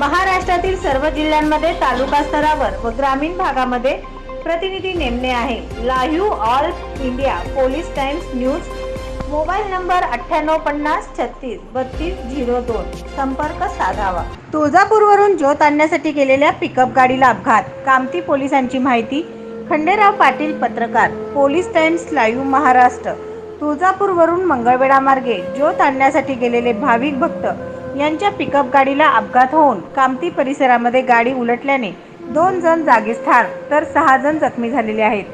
महाराष्ट्रातील सर्व जिल्ह्यांमध्ये तालुका स्तरावर व ग्रामीण भागामध्ये प्रतिनिधी नेमणे आहे. Live all India police times news. Mobile number अठ्ठ्याण्णव पन्नास छत्तीस बत्तीस झिरो दोन. संपर्क साधावा. तुळजापूरवरून ज्योत आणण्यासाठी गेलेल्या पिकअप गाडीला अपघात. कामती पोलिसांची माहिती. खंडेराव पाटील पत्रकार. Police times live Maharashtra. तुळजापूरवरून Mangalvedha मार्गे ज्योत आणण्यासाठी गेलेले भाविक भक्त यांच्या पिकअप गाडीला अपघात होऊन कामती परिसरामध्ये गाडी उलटल्याने दोन जण जागीच ठार तर सहा जण जखमी झालेले आहेत.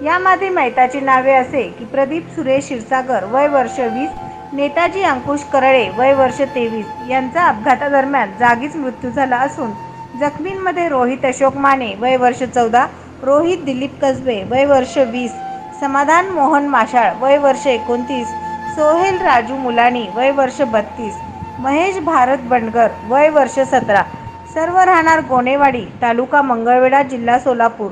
यामध्ये मैताची नावे असे की प्रदीप सुरेश क्षीरसागर वय वर्ष वीस नेताजी अंकुश करळे वय वर्ष तेवीस यांचा अपघातादरम्यान जागीच मृत्यू झाला असून जखमींमध्ये रोहित अशोक माने वय वर्ष चौदा रोहित दिलीप कसबे वय वर्ष वीस समाधान मोहन माशाळ वय वर्ष एकोणतीस सोहेल राजू मुलानी वय वर्ष बत्तीस महेश भारत बंडगर वय वर्ष सतरा. सर्व राहणार गोनेवाडी तालुका मंगळवेढा जिल्हा सोलापूर.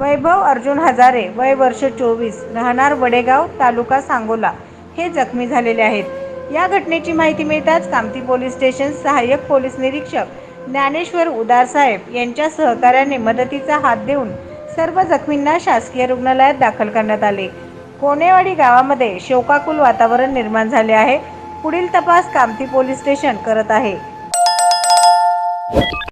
वैभव अर्जुन हजारे वय वर्ष चोवीस. राहणार वडेगाव तालुका सांगोला. हे जखमी झालेले आहेत. या घटनेची माहिती मिळताच कामती पोलीस स्टेशन सहाय्यक पोलीस निरीक्षक ज्ञानेश्वर उदारसाहेब यांच्या सहकार्याने मदतीचा हात देऊन सर्व जखमींना शासकीय रुग्णालयात दाखल करण्यात आले. कोनेवाडी गावामध्ये शोकाकुल वातावरण निर्माण झाले आहे. पुढील तपास कामती पोलीस स्टेशन करत आहे.